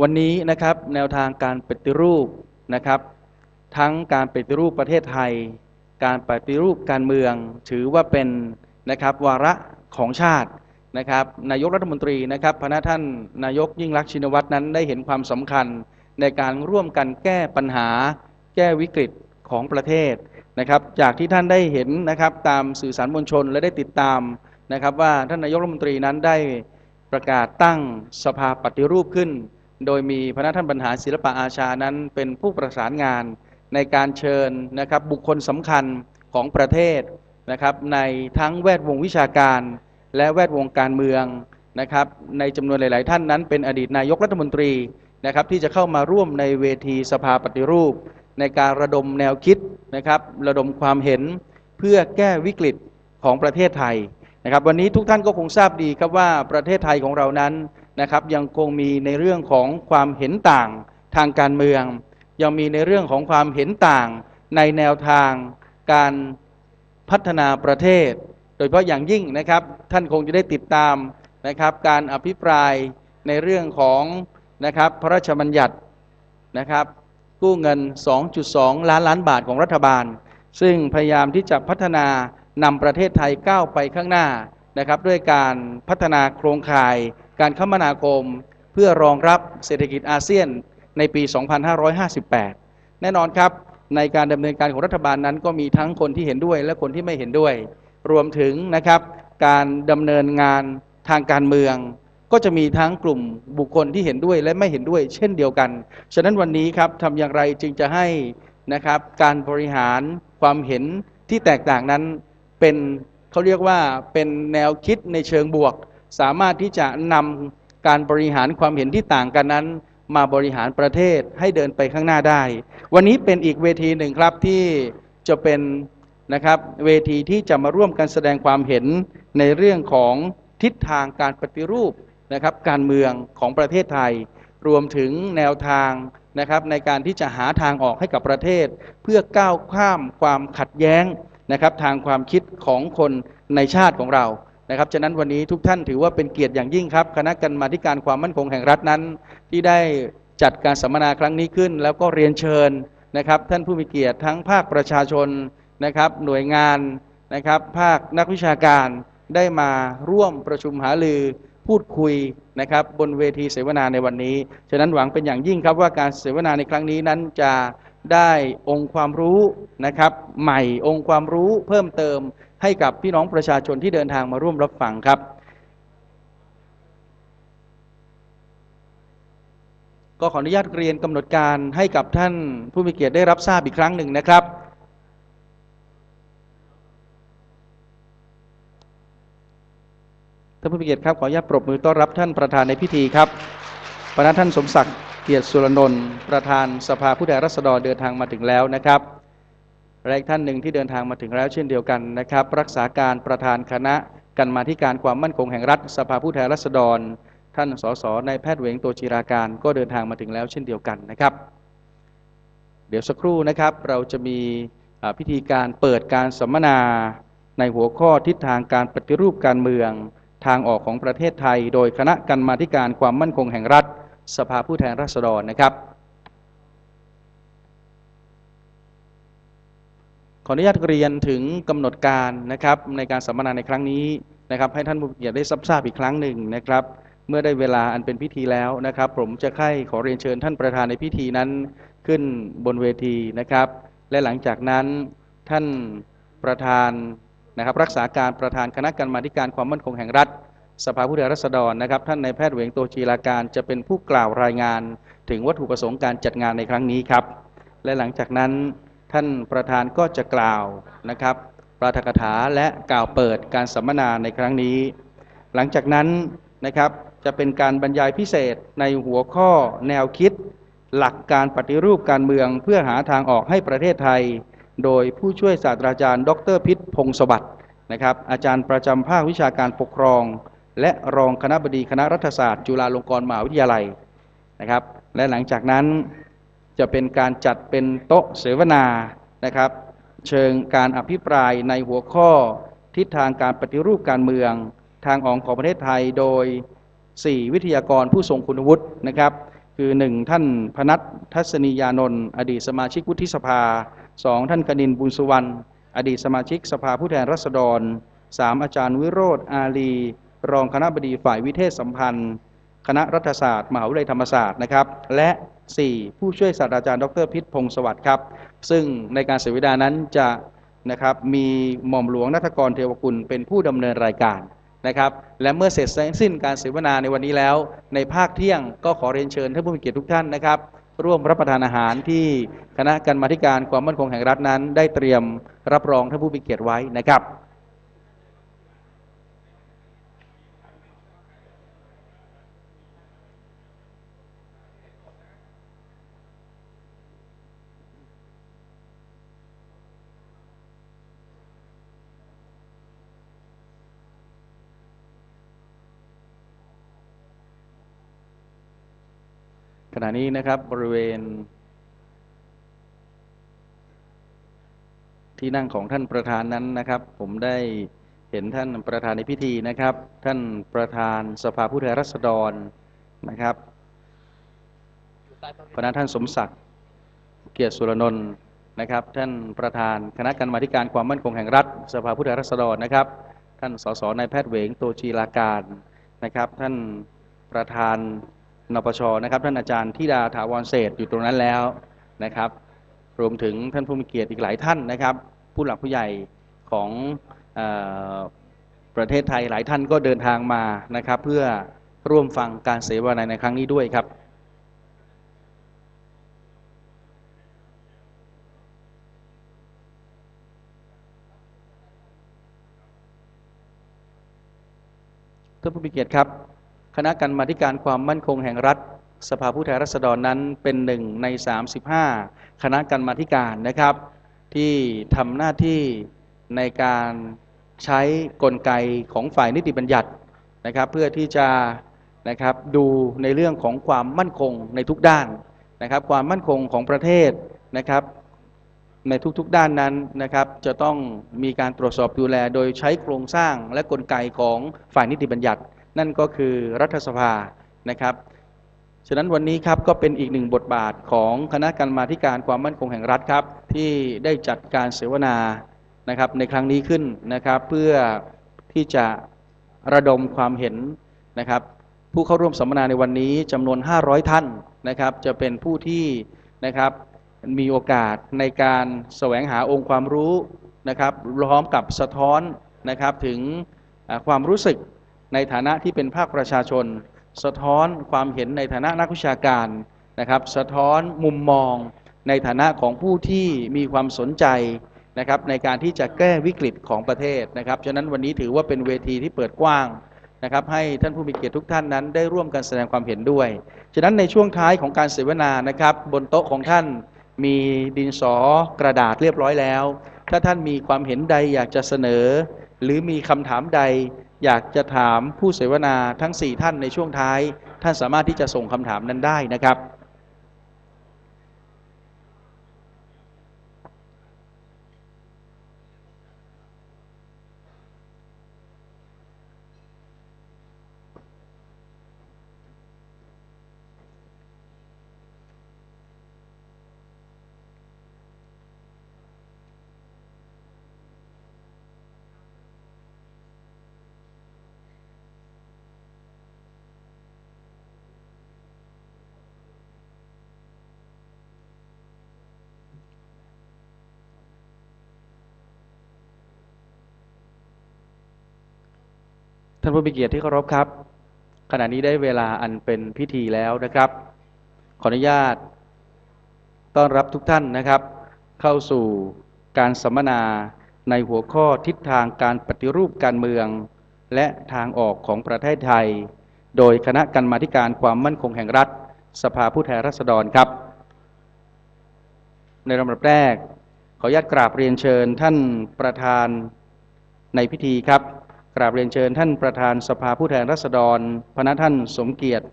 วันนี้นะครับแนวทางการปฏิรูปนะครับ ทั้งการปฏิรูปประเทศไทย การปฏิรูปการเมือง ถือว่าเป็นนะครับวาระของชาตินะครับนายกรัฐมนตรีนะครับพระท่านนายกยิ่งรักชินวัตรนั้นได้เห็นความสำคัญในการร่วมกันแก้ปัญหา แก้วิกฤตของประเทศนะครับจากที่ท่านได้เห็นนะครับตามสื่อสารมวลชนและได้ติดตามนะครับว่าท่านนายกรัฐมนตรีนั้นได้ประกาศตั้งสภาปฏิรูปขึ้น โดยมีพระท่านบรรหารศิลปะอาชานั้นเป็นผู้ประสานงานในการเชิญนะครับบุคคลสำคัญของประเทศนะครับในทั้งแวดวงวิชาการ และแวดวงการเมืองนะครับในจำนวนหลาย ๆ ท่านนั้น เป็นอดีตนายกรัฐมนตรีนะครับที่จะเข้ามาร่วมในเวทีสภาปฏิรูป ในการระดมแนวคิดนะครับระดมความเห็นเพื่อแก้วิกฤตของประเทศไทย นะครับวันนี้ทุกท่านก็คงทราบดีครับว่าประเทศไทยของเรานั้นนะครับยังคงมีในเรื่องของความเห็นต่างทางการเมือง ยังมีในเรื่องของความเห็นต่างในแนวทางการพัฒนาประเทศ โดยเฉพาะอย่างยิ่งนะครับท่านคงจะได้ติดตามนะครับการอภิปรายในเรื่องของนะครับพระราชบัญญัตินะครับกู้เงิน 2.2 ล้านล้านบาทของรัฐบาล ซึ่งพยายามที่จะพัฒนา นำประเทศไทยก้าวไปข้างหน้านะครับ ด้วยการพัฒนาโครงข่าย การคมนาคม เพื่อรองรับเศรษฐกิจอาเซียนในปี 2558 แน่นอนครับในการดำเนินการของรัฐบาลนั้นก็มีทั้งคนที่เห็นด้วยและคนที่ไม่เห็นด้วย รวมถึงนะครับการดำเนินงานทางการเมือง ก็จะมีทั้งกลุ่มบุคคลที่เห็นด้วยและไม่เห็นด้วย เช่นเดียวกัน ฉะนั้นวันนี้ครับทำอย่างไรจึงจะให้นะครับการบริหารความเห็นที่แตกต่างนั้น เป็นเขาเรียกว่าเป็นแนวคิดในเชิงบวก สามารถที่จะนำการบริหารความเห็นที่ต่างกันนั้น มาบริหารประเทศให้เดินไปข้างหน้าได้ วันนี้เป็นอีกเวทีหนึ่งครับที่จะเป็นนะครับเวทีที่จะมาร่วมกันแสดงความเห็นในเรื่องของทิศทางการปฏิรูปนะครับการเมืองของประเทศไทย รวมถึงแนวทางนะครับในการที่จะหาทางออกให้กับประเทศ เพื่อก้าวข้ามความขัดแย้ง นะครับทางความคิดของคนในชาติของเรานะครับฉะนั้นวันนี้ทุกท่านถือว่าเป็นเกียรติอย่างยิ่งครับ คณะกรรมาการความมั่นคงแห่งรัฐนั้น ที่ได้จัดการสัมมนาครั้งนี้ขึ้น แล้วก็เรียนเชิญนะครับ ท่านผู้มีเกียรติทั้งภาคประชาชนนะครับ หน่วยงานนะครับ ภาคนักวิชาการได้มาร่วมประชุมหารือพูดคุยนะครับบนเวทีเสวนาในวันนี้ ฉะนั้นหวังเป็นอย่างยิ่งครับว่าการเสวนาในครั้งนี้นั้นจะ ได้องค์ความรู้นะครับใหม่องค์ความรู้เพิ่มเติมให้กับพี่น้องประชาชนที่เดินทางมาร่วมรับฟังครับ ก็ขออนุญาตเรียนกำหนดการให้กับท่านผู้มีเกียรติได้รับทราบอีกครั้งหนึ่งนะครับ ท่านผู้มีเกียรติครับขออนุญาตปรบมือต้อนรับท่านประธานในพิธีครับประธานท่านสมศักดิ์ เกียรติสุรนนท์ประธานสภาผู้แทนราษฎรเดินทางมาถึงแล้วนะครับและอีกท่านหนึ่งที่เดินทางมาถึงแล้วเช่นเดียวกันนะครับ รักษาการประธานคณะกันมาที่การความมั่นคงแห่งรัฐสภาผู้แทนราษฎร ท่านสสในแพทย์เวงตัวจีราการก็เดินทางมาถึงแล้วเช่นเดียวกันนะครับ เดี๋ยวสักครู่นะครับเราจะมีพิธีการเปิดการสัมมนาในหัวข้อทิศทางการปฏิรูปการเมือง ทางออกของประเทศไทย โดยคณะกรรมาการความมั่นคงแห่งรัฐ สภาผู้แทนราษฎรนะครับ ขออนุญาตเรียนถึงกำหนดการนะครับในการสัมมนาในครั้งนี้นะครับให้ท่านผู้เกียรติได้ทราบอีกครั้งหนึ่งนะครับเมื่อได้เวลาอันเป็นพิธีแล้วนะครับ ผมจะใคร่ขอเรียนเชิญท่านประธานในพิธีนั้นขึ้นบนเวทีนะครับ และหลังจากนั้นท่านประธานนะครับรักษาการประธานคณะกรรมาการความมั่นคงแห่งรัฐ สภาผู้แทนราษฎรนะครับ ท่านนายแพทย์เหวงโตจีราการจะเป็นผู้กล่าวรายงาน ถึงวัตถุประสงค์การจัดงานในครั้งนี้ครับ และหลังจากนั้นท่านประธานก็จะกล่าวนะครับปราธกถาและกล่าวเปิดการสัมมนาในครั้งนี้ หลังจากนั้นนะครับจะเป็นการบรรยายพิเศษในหัวข้อแนวคิด หลักการปฏิรูปการเมืองเพื่อหาทางออกให้ประเทศไทย โดยผู้ช่วยศาสตราจารย์ ดรพิษพงศวัตรนะครับอาจารย์ประจำภาควิชาการปกครอง และรองคณะบดีคณะรัฐศาสตร์ จุฬาลงกรณ์มหาวิทยาลัยนะครับ และหลังจากนั้นจะเป็นการจัดเป็นโต๊ะเสวนานะครับ เชิงการอภิปรายในหัวข้อทิศทางการปฏิรูปการเมือง ทางออกของประเทศไทยโดย 4 วิทยากรผู้ทรงคุณวุฒินะครับ คือหนึ่งท่านพนัททัศนียานนท์อดีตสมาชิกวุฒิสภาสองท่านกนินบุญสุวรรณอดีตสมาชิกสภาผู้แทนราษฎรสามอาจารย์วิโรธอาลี รองคณะบดีฝ่ายวิเทศสัมพันธ์ คณะรัฐศาสตร์ มหาวิทยาลัยธรรมศาสตร์นะครับ และ 4. ผู้ช่วยศาสตราจารย์ดรพิษพงศ์สวัสดิ์ครับ ซึ่งในการเสวนานั้นจะนะครับมีหม่อมหลวงนัทกรเทวกุลเป็นผู้ดำเนินรายการนะครับและเมื่อเสร็จสิ้นการเสวนาในวันนี้แล้ว ในภาคเที่ยงก็ขอเรียนเชิญท่านผู้มีเกียรติทุกท่านนะครับ ร่วมรับประทานอาหารที่คณะกรรมาธิการความมั่นคงแห่งรัฐนั้น ได้เตรียมรับรองท่านผู้มีเกียรติไว้นะครับ ขณะนี้นะครับบริเวณ ที่นั่งของท่านประธานนั้นนะครับ ผมได้เห็นท่านประธานในพิธีนะครับ ท่านประธานสภาผู้แทนราษฎรนะครับพนักท่านสมศักดิ์เกียรติสุรนนท์นะครับ ท่านประธานคณะกรรมาธิการความมั่นคงแห่งรัฐ สภาผู้แทนราษฎรนะครับ ท่านสสนายแพทย์เหวงโตจีลาการนะครับ ท่านประธาน นปชนะครับท่านอาจารย์ธิดาถาวรเศษอยู่ตรงนั้นแล้วนะครับรวมถึงท่านผู้มีเกียรติอีกหลายท่านนะครับ ผู้หลักผู้ใหญ่ของออประเทศไทยหลายท่านก็เดินทางมานะครับ เพื่อร่วมฟังการเสวนาในครั้งนี้ด้วยครับท่านผู้มีเกียรติครับ คณะกรรมาการความมั่นคงแห่งรัฐ สภาผู้แทนราษฎรนั้นเป็นหนึ่งใน 35 คณะกรรมาการนะครับ ที่ทำหน้าที่ในการใช้กลไกของฝ่ายนิติบัญญัตินะครับ เพื่อที่จะนะครับดูในเรื่องของความมั่นคงในทุกด้านนะครับ ความมั่นคงของประเทศนะครับในทุกๆด้านนั้นนะครับ จะต้องมีการตรวจสอบดูแลโดยใช้โครงสร้างและกลไกของฝ่ายนิติบัญญัติ นั่นก็คือรัฐสภานะครับ ฉะนั้นวันนี้ครับก็เป็นอีกหนึ่งบทบาทของคณะกรรมาการความมั่นคงแห่งรัฐครับ ที่ได้จัดการเสวนานะครับในครั้งนี้ขึ้นนะครับเพื่อที่จะระดมความเห็นนะครับผู้เข้าร่วมสัมมนาในวันนี้จำนวน 500 ท่านนะครับจะเป็นผู้ที่นะครับมีโอกาสในการแสวงหาองค์ความรู้นะครับพร้อมกับสะท้อนนะครับถึงความรู้สึก ในฐานะที่เป็นภาคประชาชน สะท้อนความเห็นในฐานะนักวิชาการนะครับ สะท้อนมุมมอง ในฐานะของผู้ที่มีความสนใจนะครับในการที่จะแก้วิกฤตของประเทศนะครับฉะนั้นวันนี้ถือว่าเป็นเวทีที่เปิดกว้างนะครับให้ท่านผู้มีเกียรติทุกท่านนั้นได้ร่วมกันแสดงความเห็นด้วย ฉะนั้นในช่วงท้ายของการเสวนานะครับ บนโต๊ะของท่านมีดินสอกระดาษเรียบร้อยแล้ว ถ้าท่านมีความเห็นใดอยากจะเสนอ หรือมีคำถามใด อยากจะถามผู้เสวนาทั้ง 4 ท่านในช่วงท้าย ท่านสามารถที่จะส่งคำถามนั้นได้นะครับานผู้มีเกียรติที่เคารพครับ ขณะนี้ได้เวลาอันเป็นพิธีแล้วนะครับ ขออนุญาต ต้อนรับทุกท่านนะครับ เข้าสู่การสัมมนาในหัวข้อทิศทางการปฏิรูปการเมือง และทางออกของประเทศไทย โดยคณะกรรมาธิการความมั่นคงแห่งรัฐ สภาผู้แทนราษฎรครับ ในลำดับแรก ขออนุญาตกราบเรียนเชิญท่านประธานในพิธีครับ กราบเรียนเชิญท่านประธานสภาผู้แทนราษฎร พนัท่านสมเกียรติ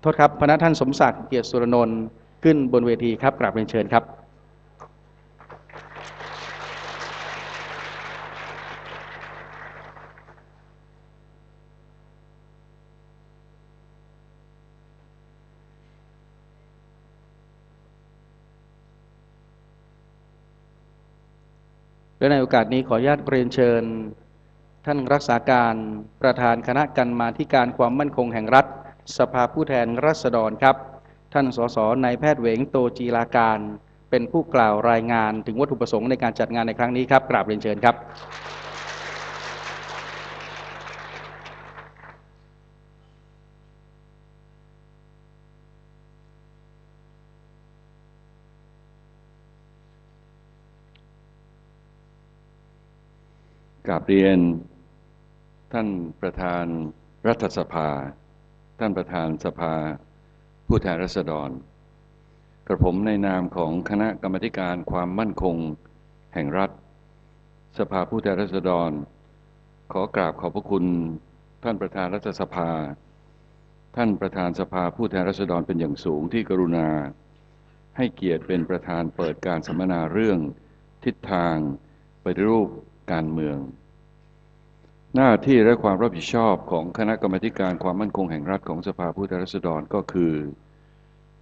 โทษครับ พนัท่านสมศักดิ์เกียรติสุรนนท์ขึ้นบนเวทีครับกราบเรียนเชิญครับและในโอกาสนี้ขออนุญาตเรียนเชิญ ท่านรักษาการประธานคณะกรรมาธิการความมั่นคงแห่งรัฐ สภาผู้แทนราษฎรครับ ท่านสสนายแพทย์เหวงโตจีราการ เป็นผู้กล่าวรายงานถึงวัตถุประสงค์ในการจัดงานในครั้งนี้ครับกราบเรียนเชิญครับ กราบเรียน ท่านประธานรัฐสภา ท่านประธานสภา ผู้แทนราษฎร กระผมในนามของคณะกรรมการความมั่นคง แห่งรัฐ สภาผู้แทนราษฎร ขอกราบขอบพระคุณท่านประธานรัฐสภา ท่านประธานสภาผู้แทนราษฎรเป็นอย่างสูงที่กรุณา ให้เกียรติเป็นประธานเปิดการสัมมนาเรื่อง ทิศทางปฏิรูปการเมือง หน้าที่และความรับผิดชอบของคณะกรรมการความมั่นคงแห่งรัฐของสภาผู้แทนราษฎรก็คือ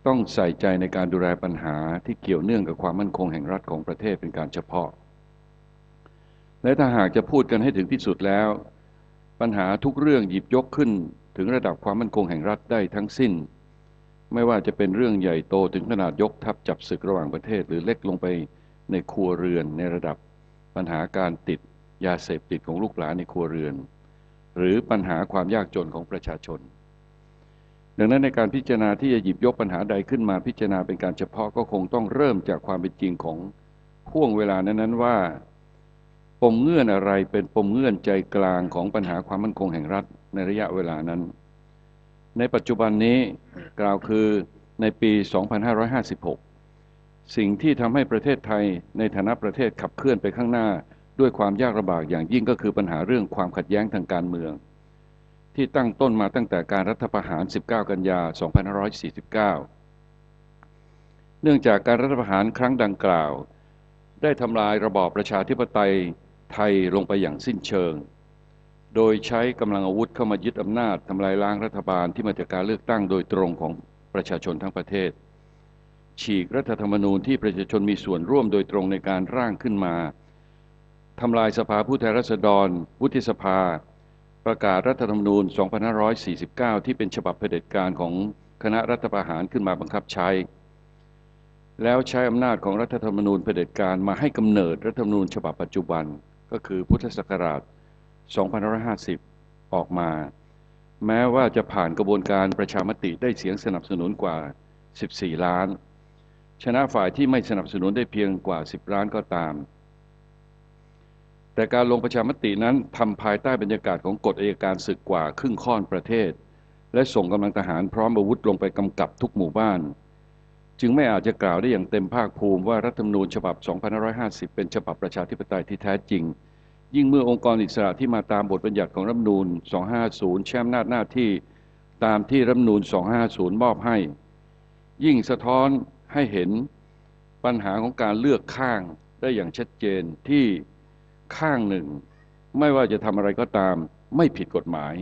ต้องใส่ใจในการดูแลปัญหาที่เกี่ยวเนื่องกับความมั่นคงแห่งรัฐของประเทศเป็นการเฉพาะ และถ้าหากจะพูดกันให้ถึงที่สุดแล้ว ปัญหาทุกเรื่องหยิบยกขึ้นถึงระดับความมั่นคงแห่งรัฐได้ทั้งสิ้น ไม่ว่าจะเป็นเรื่องใหญ่โตถึงขนาดยกทัพจับศึกระหว่างประเทศ หรือเล็กลงไปในครัวเรือนในระดับปัญหาการติด ยาเสพติดของลูกหลานในครัวเรือน หรือปัญหาความยากจนของประชาชน ดังนั้นในการพิจารณาที่จะหยิบยกปัญหาใดขึ้นมาพิจารณาเป็นการเฉพาะก็คงต้องเริ่มจากความเป็นจริงของห่วงเวลานั้นๆว่า ปมเงื่อนอะไรเป็นปมเงื่อนใจกลางของปัญหาความมั่นคงแห่งรัฐในระยะเวลานั้น ในปัจจุบันนี้กล่าวคือในปี 2556 สิ่งที่ทำให้ประเทศไทยในฐานะประเทศขับเคลื่อนไปข้างหน้า ด้วยความยากลำบากอย่างยิ่งก็คือปัญหาเรื่องความขัดแย้งทางการเมือง ที่ตั้งต้นมาตั้งแต่การรัฐประหาร 19 กันยา 2549 เนื่องจากการรัฐประหารครั้งดังกล่าว ได้ทำลายระบอบประชาธิปไตยไทยลงไปอย่างสิ้นเชิง โดยใช้กำลังอาวุธเข้ามายึดอำนาจทำลายล้างรัฐบาลที่มาจากการเลือกตั้งโดยตรงของประชาชนทั้งประเทศ ฉีกรัฐธรรมนูญที่ประชาชนมีส่วนร่วมโดยตรงในการร่างขึ้นมา ทำลายสภาผู้แทนราษฎรวุฒิสภา ประกาศรัฐธรรมนูญ 2549 ที่เป็นฉบับเผด็จการของคณะรัฐประหารขึ้นมาบังคับใช้ แล้วใช้อำนาจของรัฐธรรมนูญเผด็จการมาให้กำเนิดรัฐธรรมนูญฉบับปัจจุบันก็คือพุทธศักราช 2550 ออกมา แม้ว่าจะผ่านกระบวนการประชามติได้เสียงสนับสนุนกว่า 14 ล้าน ชนะฝ่ายที่ไม่สนับสนุนได้เพียงกว่า 10 ล้านก็ตาม แต่การลงประชามตินั้นทำภายใต้บรรยากาศของกฎอัยการศึกกว่าครึ่งค่อนประเทศ และส่งกำลังทหารพร้อมอาวุธลงไปกำกับทุกหมู่บ้าน จึงไม่อาจจะกล่าวได้อย่างเต็มภาคภูมิว่ารัฐธรรมนูญฉบับ 2550 เป็นฉบับประชาธิปไตยที่แท้จริง ยิ่งเมื่อองค์กรอิสระที่มาตามบทบัญญัติของรัฐธรรมนูญ 250 แช่มนาจหน้าที่ตามที่รัฐธรรมนูญ 250 มอบให้ ยิ่งสะท้อนให้เห็นปัญหาของการเลือกข้างได้อย่างชัดเจนที่ ข้างหนึ่ง ไม่ว่าจะทำอะไรก็ตาม ไม่ผิดกฎหมาย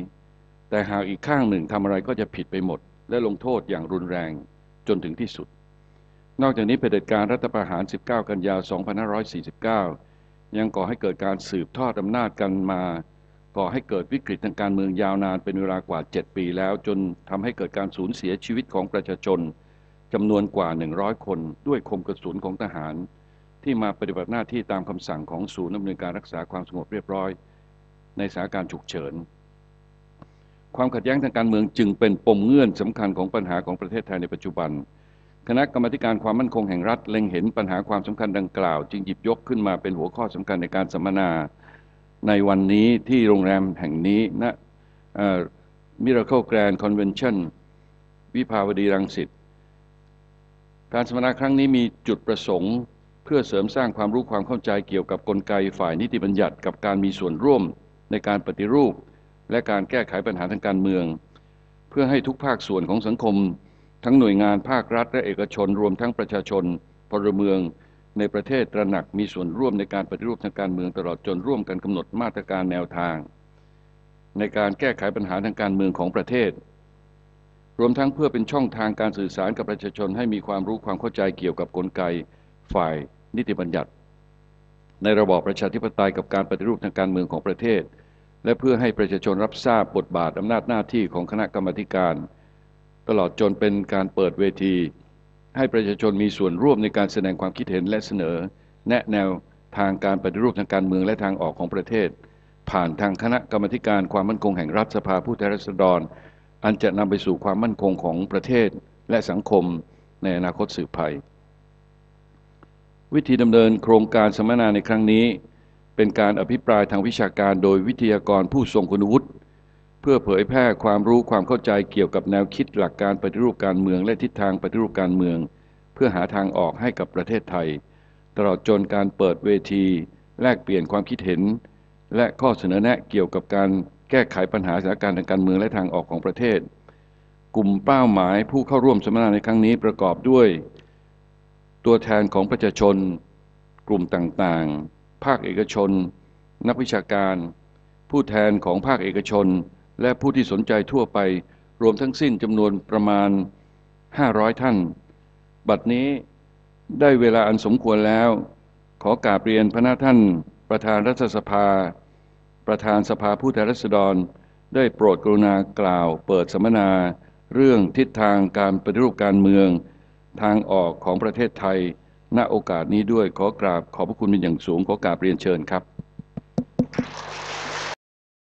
แต่หากอีกข้างหนึ่งทำอะไรก็จะผิดไปหมด และลงโทษอย่างรุนแรงจนถึงที่สุด นอกจากนี้เผด็จการรัฐประหาร 19 กันยา 2549 ยังก่อให้เกิดการสืบทอดอำนาจกันมา ก่อให้เกิดวิกฤตทางการเมืองยาวนานเป็นเวลากว่า 7 ปีแล้ว จนทำให้เกิดการสูญเสียชีวิตของประชาชนจำนวนกว่า 100 คน ด้วยคมกระสุนของทหาร ที่มาปฏิบัติหน้าที่ตามคำสั่งของศูนย์ดำเนินการรักษาความสงบเรียบร้อย ในสถานการณ์ฉุกเฉิน ความขัดแย้งทางการเมืองจึงเป็นปมเงื่อนสำคัญของปัญหาของประเทศไทยในปัจจุบัน คณะกรรมการความมั่นคงแห่งรัฐเล็งเห็นปัญหาความสำคัญดังกล่าว จึงหยิบยกขึ้นมาเป็นหัวข้อสำคัญในการสัมมนา ในวันนี้ที่โรงแรมแห่งนี้ณมิราเคิลแกรนด์คอนเวนชั่นวิภาวดีรังสิตการสัมมนาครั้งนี้มีจุดประสงค์ เพื่อเสริมสร้างความรู้ความเข้าใจเกี่ยวกับกลไกฝ่ายนิติบัญญัติ กับการมีส่วนร่วมในการปฏิรูป และการแก้ไขปัญหาทางการเมือง เพื่อให้ทุกภาคส่วนของสังคม ทั้งหน่วยงานภาครัฐและเอกชน รวมทั้งประชาชนพลเมือง ในประเทศตระหนักมีส่วนร่วมในการปฏิรูปทางการเมืองตลอดจนร่วมกันกำหนดมาตรการแนวทาง ในการแก้ไขปัญหาทางการเมืองของประเทศรวมทั้งเพื่อเป็นช่องทางการสื่อสารกับประชาชนให้มีความรู้ความเข้าใจเกี่ยวกับกลไก ฝ่ายนิติบัญญัติ ในระบอบประชาธิปไตยกับการปฏิรูปทางการเมืองของประเทศ และเพื่อให้ประชาชนรับทราบบทบาทอำนาจหน้าที่ของคณะกรรมการ ตลอดจนเป็นการเปิดเวที ให้ประชาชนมีส่วนร่วมในการแสดงความคิดเห็นและเสนอ แนะแนวทางการปฏิรูปทางการเมืองและทางออกของประเทศ ผ่านทางคณะกรรมการความมั่นคงแห่งรัฐสภาผู้แทนราษฎร อันจะนำไปสู่ความมั่นคงของประเทศและสังคมในอนาคตสืบไป วิธีดำเนินโครงการสัมมนาในครั้งนี้ เป็นการอภิปรายทางวิชาการโดยวิทยากรผู้ทรงคุณวุฒิเพื่อเผยแพร่ความรู้ความเข้าใจเกี่ยวกับแนวคิดหลักการปฏิรูปการเมืองและทิศทางปฏิรูปการเมือง เพื่อหาทางออกให้กับประเทศไทย ตลอดจนการเปิดเวที แลกเปลี่ยนความคิดเห็น และข้อเสนอแนะเกี่ยวกับการแก้ไขปัญหาสถานการณ์ทางการเมืองและทางออกของประเทศ กลุ่มเป้าหมายผู้เข้าร่วมสัมมนาในครั้งนี้ประกอบด้วย ตัวแทนของประชาชน กลุ่มต่างๆ ภาคเอกชน นักวิชาการ ผู้แทนของภาคเอกชน และผู้ที่สนใจทั่วไป รวมทั้งสิ้นจำนวนประมาณ 500 ท่าน บัดนี้ได้เวลาอันสมควรแล้ว ขอกราบเรียนพระนาท่าน ประธานรัฐสภา ประธานสภาผู้แทนราษฎร ได้โปรดกรุณากล่าว เปิดสัมมนา เรื่องทิศทางการปฏิรูปการเมือง ทางออกของประเทศไทย ณโอกาสนี้ด้วยขอกราบขอบพระคุณเป็นอย่างสูงขอกราบเรียนเชิญครับ